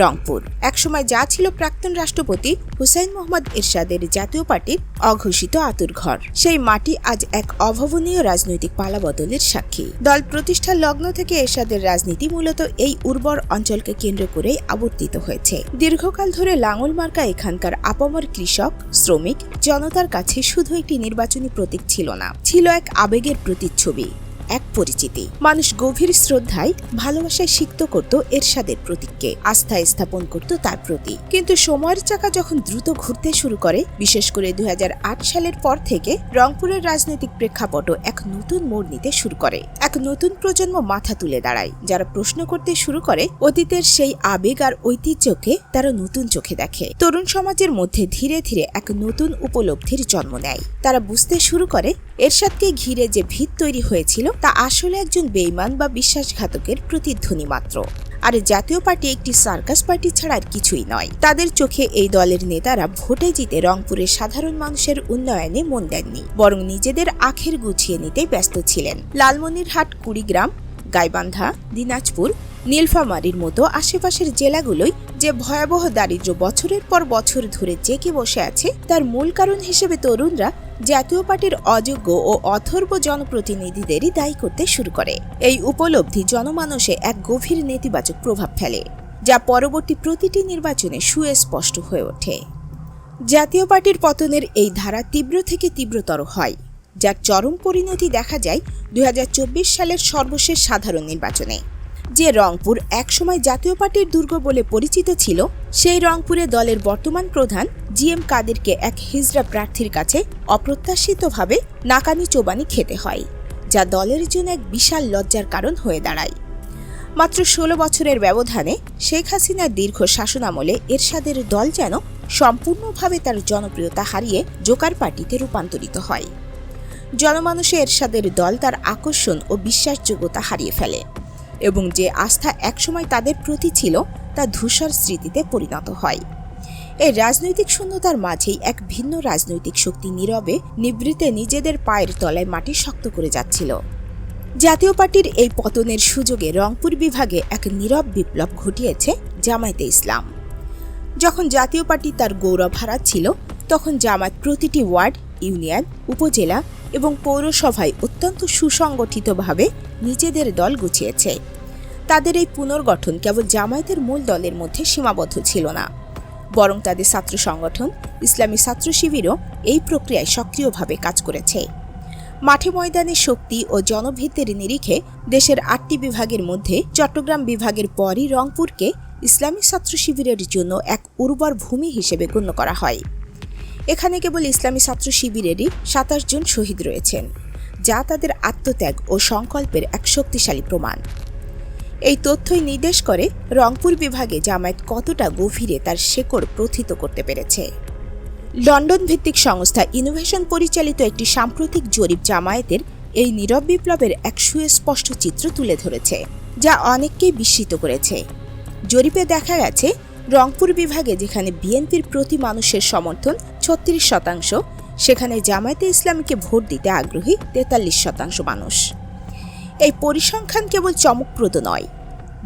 রংপুর। একসময় যা ছিল প্রাক্তন রাষ্ট্রপতি হুসাইন মোহাম্মদ এরশাদের জাতীয় পার্টির অঘোষিত আতুর ঘর। সেই মাটি আজ এক অভাবনীয় রাজনৈতিক পালাবদলের সাক্ষী। দল প্রতিষ্ঠার লগ্ন থেকে এরশাদের রাজনীতি মূলত এই উর্বর অঞ্চলকে কেন্দ্র করেই আবর্তিত হয়েছে। দীর্ঘকাল ধরে লাঙল মার্কা এখানকার আপামর কৃষক, শ্রমিক, জনতার কাছে শুধু একটি নির্বাচনী প্রতীক ছিল না, ছিল এক আবেগের প্রতিচ্ছবি। এক পরিচিতি। মানুষ গভীর শ্রদ্ধায় ভালোবাসায় সিক্ত করত এরশাদের প্রতীককে, আস্থায় স্থাপন করত তার প্রতি। কিন্তু সময়ের চাকা যখন দ্রুত ঘুরতে শুরু করে, বিশেষ করে দু হাজার আট সালের পর থেকে রংপুরের রাজনৈতিক প্রেক্ষাপটও এক নতুন মোড় নিতে শুরু করে। এক নতুন প্রজন্ম মাথা তুলে দাঁড়ায়, যারা প্রশ্ন করতে শুরু করে, অতীতের সেই আবেগ আর ঐতিহ্যকে তারা নতুন চোখে দেখে। তরুণ সমাজের মধ্যে ধীরে ধীরে এক নতুন উপলব্ধির জন্ম নেয়। তারা বুঝতে শুরু করে, এরশাদকে ঘিরে যে ভিত তৈরি হয়েছিল তা আসলে একজন বেইমান বা বিশ্বাসঘাতকের প্রতিধ্বনি মাত্র। আর জাতীয় পার্টি একটি সার্কাস পার্টি ছাড়া আর কিছুই নয়। তাদের চোখে এই দলের নেতারা ভোটে জিতে রংপুরের সাধারণ মানুষের উন্নয়নে মন দেননি, বরং নিজেদের আখের গুছিয়ে নিতে ব্যস্ত ছিলেন। লালমনিরহাট, কুড়িগ্রাম, গাইবান্ধা, দিনাজপুর, নীলফামারীর মতো আশেপাশের জেলাগুলোই যে ভয়াবহ দারিদ্র্য বছরের পর বছর ধরে জেকে বসে আছে, তার মূল কারণ হিসেবে তরুণরা জাতীয় পার্টির অযোগ্য ও অথর্ব জনপ্রতিনিধিদেরই দায়ী করতে শুরু করে। এই উপলব্ধি জনমানসে এক গভীর নেতিবাচক প্রভাব ফেলে, যা পরবর্তী প্রতিটি নির্বাচনে সুস্পষ্ট হয়ে ওঠে। জাতীয় পার্টির পতনের এই ধারা তীব্র থেকে তীব্রতর হয়, যার চরম পরিণতি দেখা যায় দু হাজার চব্বিশ সালের সর্বশেষ সাধারণ নির্বাচনে। যে রংপুর একসময় জাতীয় পার্টির দুর্গ বলে পরিচিত ছিল, সেই রংপুরে দলের বর্তমান প্রধান জি এম কাদেরকে এক হিজড়া প্রার্থীর কাছে অপ্রত্যাশিতভাবে নাকানি চোবানি খেতে হয়, যা দলের জন্য এক বিশাল লজ্জার কারণ হয়ে দাঁড়ায়। মাত্র ষোলো বছরের ব্যবধানে শেখ হাসিনার দীর্ঘ শাসনামলে এরশাদের দল যেন সম্পূর্ণভাবে তার জনপ্রিয়তা হারিয়ে জোকার পার্টিতে রূপান্তরিত হয়। জনমানুষে এরশাদের দল তার আকর্ষণ ও বিশ্বাসযোগ্যতা হারিয়ে ফেলে। এবং যে আস্থা একসময় তাদের প্রতি ছিল, তা ধূসর স্মৃতিতে পরিণত হয়। এই রাজনৈতিক শূন্যতার মাঝেই এক ভিন্ন রাজনৈতিক শক্তি নীরবে, নিবৃতে নিজেদের পায়ের তলায় মাটি শক্ত করে যাচ্ছিল। জাতীয় পার্টির এই পতনের সুযোগে রংপুর বিভাগে এক নীরব বিপ্লব ঘটিয়েছে জামায়াতে ইসলাম। যখন জাতীয় পার্টি তার গৌরব হারাচ্ছিল, তখন জামায়াত প্রতিটি ওয়ার্ড, ইউনিয়ন, উপজেলা এবং পৌরসভায় অত্যন্ত সুসংগঠিতভাবে নিজেদের দল গুছিয়েছে। তাদের এই পুনর্গঠন কেবল জামায়াতের মূল দলের মধ্যে সীমাবদ্ধ ছিল না। বরং তাদের ছাত্র সংগঠন, ইসলামী ছাত্র শিবিরও এই প্রক্রিয়ায় সক্রিয়ভাবে কাজ করেছে। মাঠে ময়দানে শক্তি ও জনভিত্তির নিরিখে দেশের আটটি বিভাগের মধ্যে চট্টগ্রাম বিভাগের পরই রংপুরকে ইসলামী ছাত্র শিবিরের জন্য এক উর্বর ভূমি হিসেবে গণ্য করা হয়। এখানে কেবল ইসলামী ছাত্র শিবিরেরই সাতাশ জন শহীদ রয়েছেন। যা তাদের আত্মত্যাগ ও সংকল্পের এক শক্তিশালী প্রমাণ। এই তথ্যই নির্দেশ করে রংপুর বিভাগে জামায়াত কতটা গভীরে তার শেকড় প্রথিত করতে পেরেছে। লন্ডন ভিত্তিক সংস্থা ইনোভেশন পরিচালিত একটি সাম্প্রতিক জরিপ জামায়াতের এই নীরব বিপ্লবের এক সুস্পষ্ট চিত্র তুলে ধরেছে, যা অনেককেই বিস্মিত করেছে। জরিপে দেখা গেছে, রংপুর বিভাগে যেখানে বিএনপির প্রতি মানুষের সমর্থন ছত্রিশ শতাংশ সেখানে জামায়াতে ইসলামীকে ভোট দিতে আগ্রহী তেতাল্লিশ শতাংশ মানুষ। এই পরিসংখ্যান কেবল চমকপ্রদ নয়,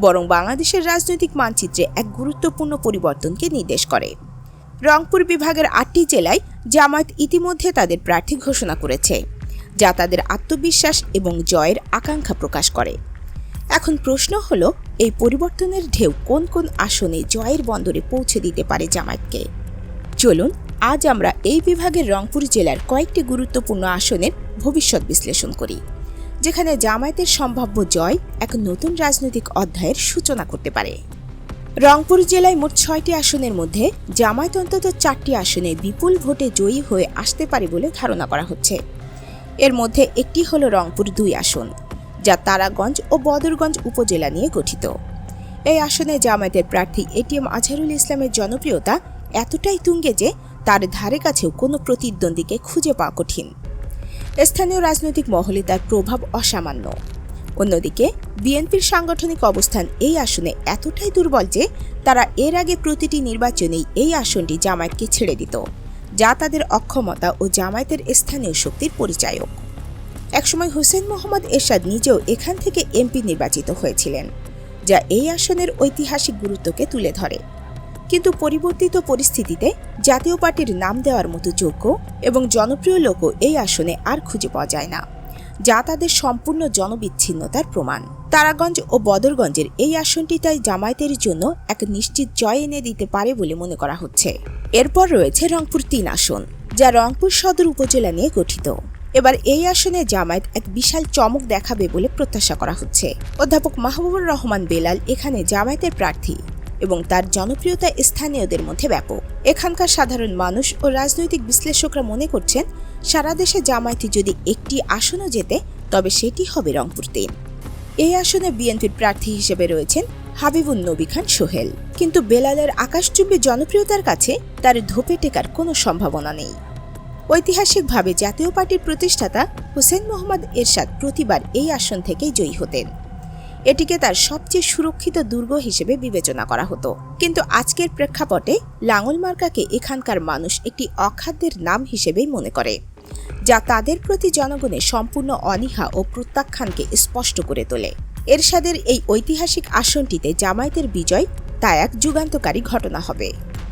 বরং বাংলাদেশের রাজনৈতিক মানচিত্রে এক গুরুত্বপূর্ণ পরিবর্তনকে নির্দেশ করে। রংপুর বিভাগের আটটি জেলায় জামায়াত ইতিমধ্যে তাদের প্রার্থী ঘোষণা করেছে, যা তাদের আত্মবিশ্বাস এবং জয়ের আকাঙ্ক্ষা প্রকাশ করে। এখন প্রশ্ন হলো, এই পরিবর্তনের ঢেউ কোন কোন আসনে জয়ের বন্দরে পৌঁছে দিতে পারে জামায়াতকে? চলুন আজ আমরা এই বিভাগের রংপুর জেলার কয়েকটি গুরুত্বপূর্ণ আসনের ভবিষ্যৎ বিশ্লেষণ করি, যেখানে জামায়াতের সম্ভাব্য জয় এক নতুন রাজনৈতিক অধ্যায়ের সূচনা করতে পারে। রংপুর জেলায় মোট ছয়টি আসনের মধ্যে জামায়াত অন্তত চারটি আসনে বিপুল ভোটে জয়ী হয়ে আসতে পারে বলে ধারণা করা হচ্ছে। এর মধ্যে একটি হল রংপুর দুই আসন, যা তারাগঞ্জ ও বদরগঞ্জ উপজেলা নিয়ে গঠিত। এই আসনে জামায়াতের প্রার্থী এটিএম আজহারুল ইসলামের জনপ্রিয়তা এতটাই তুঙ্গে যে তার ধারে কাছেও কোনো প্রতিদ্বন্দ্বীকে খুঁজে পাওয়া কঠিন। স্থানীয় রাজনৈতিক মহলে তার প্রভাব অসামান্য। অন্যদিকে, বিএনপির সাংগঠনিক অবস্থান এই আসনে এতটাই দুর্বল যে তারা এর আগে প্রতিটি নির্বাচনেই এই আসনটি জামায়াতকে ছেড়ে দিত, যা তাদের অক্ষমতা ও জামায়াতের স্থানীয় শক্তির পরিচায়ক। একসময় হোসেন মোহাম্মদ এরশাদ নিজেও এখান থেকে এমপি নির্বাচিত হয়েছিলেন, যা এই আসনের ঐতিহাসিক গুরুত্বকে তুলে ধরে। কিন্তু পরিবর্তিত পরিস্থিতিতে জাতীয় পার্টির নাম দেওয়ার মতো যোগ্য এবং জনপ্রিয় লোকও এই আসনে আর খুঁজে পাওয়া যায় না, যা তাদের সম্পূর্ণ জনবিচ্ছিন্নতার প্রমাণ। তারাগঞ্জ ও বদরগঞ্জের এই আসনটি তাই জামায়াতের জন্য এক নিশ্চিত জয় এনে দিতে পারে বলে মনে করা হচ্ছে। এরপর রয়েছে রংপুর তিন আসন, যা রংপুর সদর উপজেলা নিয়ে গঠিত। এবার এই আসনে জামায়াত এক বিশাল চমক দেখাবে বলে প্রত্যাশা করা হচ্ছে। অধ্যাপক মাহবুবুর রহমান বেলাল এখানে জামায়াতের প্রার্থী। এবং তার জনপ্রিয়তা স্থানীয়দের মধ্যে ব্যাপক। এখানকার সাধারণ মানুষ ও রাজনৈতিক বিশ্লেষকরা মনে করছেন, সারা দেশে জামায়াতি যদি একটি আসনও জেতে, তবে সেটি হবে রংপুর তিন। এই আসনে বিএনপির প্রার্থী হিসেবে রয়েছেন হাবিবুন নবী খান সোহেল। কিন্তু বেলালের আকাশচুম্বী জনপ্রিয়তার কাছে তার ধোপে টেকার কোনো সম্ভাবনা নেই। ঐতিহাসিকভাবে জাতীয় পার্টির প্রতিষ্ঠাতা হোসেন মোহাম্মদ এরশাদ প্রতিবার এই আসন থেকেই জয়ী হতেন। এটিকে তার সবচেয়ে সুরক্ষিত দুর্গ হিসেবে বিবেচনা করা হতো। কিন্তু আজকের প্রেক্ষাপটে লাঙল মার্কাকে এখানকার মানুষ একটি অখাদ্যের নাম হিসেবেই মনে করে, যা তাদের প্রতি জনগণের সম্পূর্ণ অনীহা ও প্রত্যাখ্যানকে স্পষ্ট করে তোলে। এরশাদের এই ঐতিহাসিক আসনটিতে জামায়াতের বিজয় তা এক যুগান্তকারী ঘটনা হবে।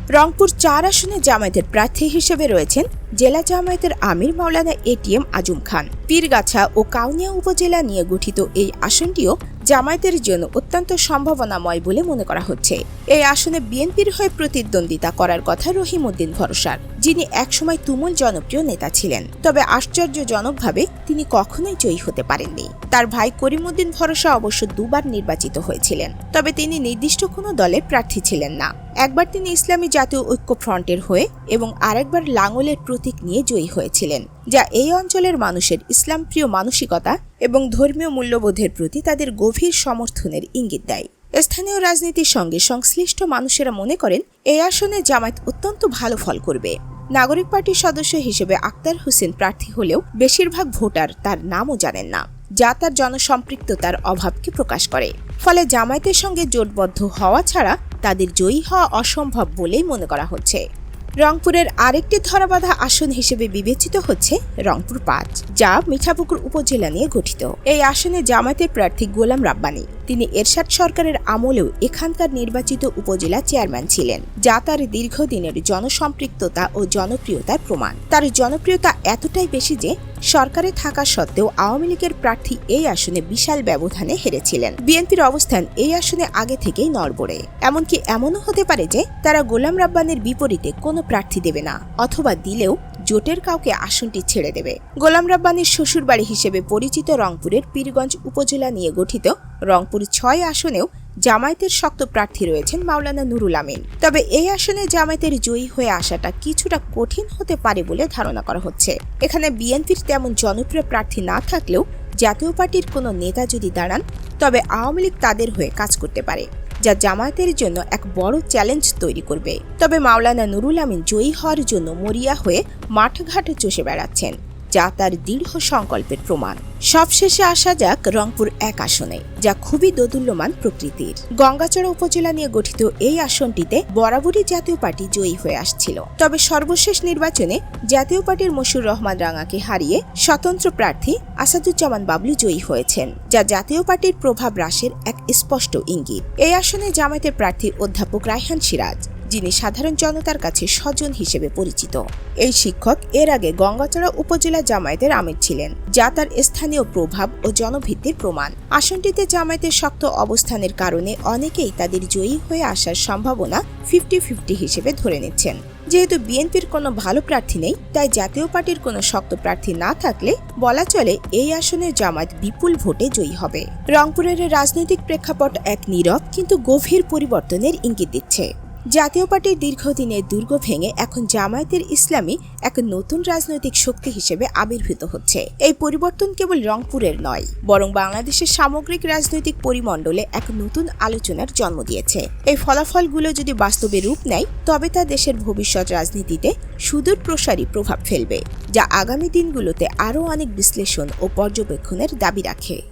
রংপুর চার আসনে জামায়াতের প্রার্থী হিসেবে রয়েছেন জেলা জামায়াতের আমির মাওলানা এটিএম আজম খান। পীরগাছা ও কাউনিয়া উপজেলা নিয়ে গঠিত এই আসনটিও জামায়াতের জন্য অত্যন্ত সম্ভাবনাময় বলে মনে করা হচ্ছে। এই আসনে বিএনপির হয়ে প্রতিদ্বন্দ্বিতা করার কথা রহিম উদ্দিন ভরসার, যিনি একসময় তুমুল জনপ্রিয় নেতা ছিলেন। তবে আশ্চর্যজনকভাবে তিনি কখনোই জয়ী হতে পারেননি। তার ভাই করিমউদ্দিন ভরসা অবশ্য দুবার নির্বাচিত হয়েছিলেন, তবে তিনি নির্দিষ্ট কোনো দলের প্রার্থী ছিলেন না। একবার তিনি ইসলামী জাতীয় ঐক্য ফ্রন্টের হয়ে এবং আরেকবার লাঙ্গলের প্রতীক নিয়ে জয়ী হয়েছিলেন, যা এই অঞ্চলের মানুষের ইসলাম প্রিয় মানসিকতা এবং ধর্মীয় মূল্যবোধের প্রতি তাদের গভীর সমর্থনের ইঙ্গিত দেয়। স্থানীয় রাজনীতির সঙ্গে সংশ্লিষ্ট মানুষেরা মনে করেন, এই আসনে জামায়াত অত্যন্ত ভালো ফল করবে। নাগরিক পার্টির সদস্য হিসেবে আক্তার হোসেন প্রার্থী হলেও বেশিরভাগ ভোটার তার নামও জানেন না। যা তার জনসম্পৃক্ততার অভাবকে প্রকাশ করে। ফলে জামায়াতের সঙ্গে জোটবদ্ধ হওয়া ছাড়া তাদের জয়ী হওয়া অসম্ভব বলেই মনে করা হচ্ছে। রংপুরের আরেকটি ধরাবাধা আসন হিসেবে বিবেচিত হচ্ছে রংপুর পাঁচ, যা মিঠাপুকুর উপজেলা নিয়ে গঠিত। এই আসনে জামায়াতের প্রার্থী গোলাম রাব্বানি। তিনি এরশাদ সরকারের আমলেও এখানকার নির্বাচিত উপজেলা চেয়ারম্যান ছিলেন, যা তার দীর্ঘদিনের জনসম্পৃক্ততা ও জনপ্রিয়তার প্রমাণ। তার জনপ্রিয়তা এতটাই বেশি যে সরকারে থাকা সত্ত্বেও আওয়ামী লীগের প্রার্থী এই আসনে বিশাল ব্যবধানে হেরেছিলেন। বিএনপির অবস্থান এই আসনে আগে থেকেই নড়বড়ে। এমনকি এমনও হতে পারে যে তারা গোলাম রাব্বানের বিপরীতে কোনো প্রার্থী দেবে না, অথবা দিলেও জোটের কাউকে আসনটি ছেড়ে দেবে। গোলাম রাব্বানির শ্বশুরবাড়ি হিসেবে পরিচিত রংপুরের পীরগঞ্জ উপজেলা নিয়ে গঠিত রংপুর ছয় আসনেও জামায়াতের শক্ত প্রার্থী রয়েছেন মাওলানা নুরুল আমিন। তবে এই আসনে জামায়াতের জয়ী হয়ে আসাটা কিছুটা কঠিন হতে পারে বলে ধারণা করা হচ্ছে। এখানে বিএনপির তেমন জনপ্রিয় প্রার্থী না থাকলেও জাতীয় পার্টির কোনো নেতা যদি দাঁড়ান, তবে আওয়ামী লীগ তাদের হয়ে কাজ করতে পারে, যা জামায়াতের জন্য এক বড় চ্যালেঞ্জ তৈরি করবে। তবে মাওলানা নুরুল আমিন জয়ী হওয়ার জন্য মরিয়া হয়ে মাঠঘাটে চষে বেড়াচ্ছেন। যা তার দৃঢ় সংকল্পের প্রমাণ। সবশেষে আসা যাক রংপুর এক আসনে, যা খুবই দোদুল্যমান প্রকৃতির। গঙ্গাচড়া উপজেলা নিয়ে গঠিত এই আসনটিতে বরাবরই জাতীয় পার্টি জয়ী হয়ে আসছিল। তবে সর্বশেষ নির্বাচনে জাতীয় পার্টির মশুর রহমান রাঙাকে হারিয়ে স্বতন্ত্র প্রার্থী আসাদুজ্জামান বাবলু জয়ী হয়েছেন, যা জাতীয় পার্টির প্রভাব হ্রাসের এক স্পষ্ট ইঙ্গিত। এই আসনে জামায়াতের প্রার্থী অধ্যাপক রায়হান সিরাজ যিনি সাধারণ জনতার কাছে স্বজন হিসেবে পরিচিত। এই শিক্ষক এর আগে গঙ্গাচড়া উপজেলা জামায়াতের আমির ছিলেন, যা তার স্থানীয় প্রভাব ও জনভিত্তির প্রমাণ। আসনটিতে জামায়াতের শক্ত অবস্থানের কারণে অনেকেই তাদের জয়ী হয়ে আসার সম্ভাবনা ফিফটি ফিফটি হিসেবে ধরে নিচ্ছেন। যেহেতু বিএনপির কোনো ভালো প্রার্থী নেই, তাই জাতীয় পার্টির কোনো শক্ত প্রার্থী না থাকলে বলা চলে এই আসনে জামায়াত বিপুল ভোটে জয়ী হবে। রংপুরের রাজনৈতিক প্রেক্ষাপট এক নীরব কিন্তু গভীর পরিবর্তনের ইঙ্গিত দিচ্ছে। জাতীয় পার্টির দীর্ঘদিনের দুর্গ ভেঙে এখন জামায়াতের ইসলামী এক নতুন রাজনৈতিক শক্তি হিসেবে আবির্ভূত হচ্ছে। এই পরিবর্তন কেবল রংপুরের নয়, বরং বাংলাদেশের সামগ্রিক রাজনৈতিক পরিমণ্ডলে এক নতুন আলোচনার জন্ম দিয়েছে। এই ফলাফলগুলো যদি বাস্তবে রূপ নেয়, তবে তা দেশের ভবিষ্যৎ রাজনীতিতে সুদূর প্রসারী প্রভাব ফেলবে, যা আগামী দিনগুলোতে আরও অনেক বিশ্লেষণ ও পর্যবেক্ষণের দাবি রাখে।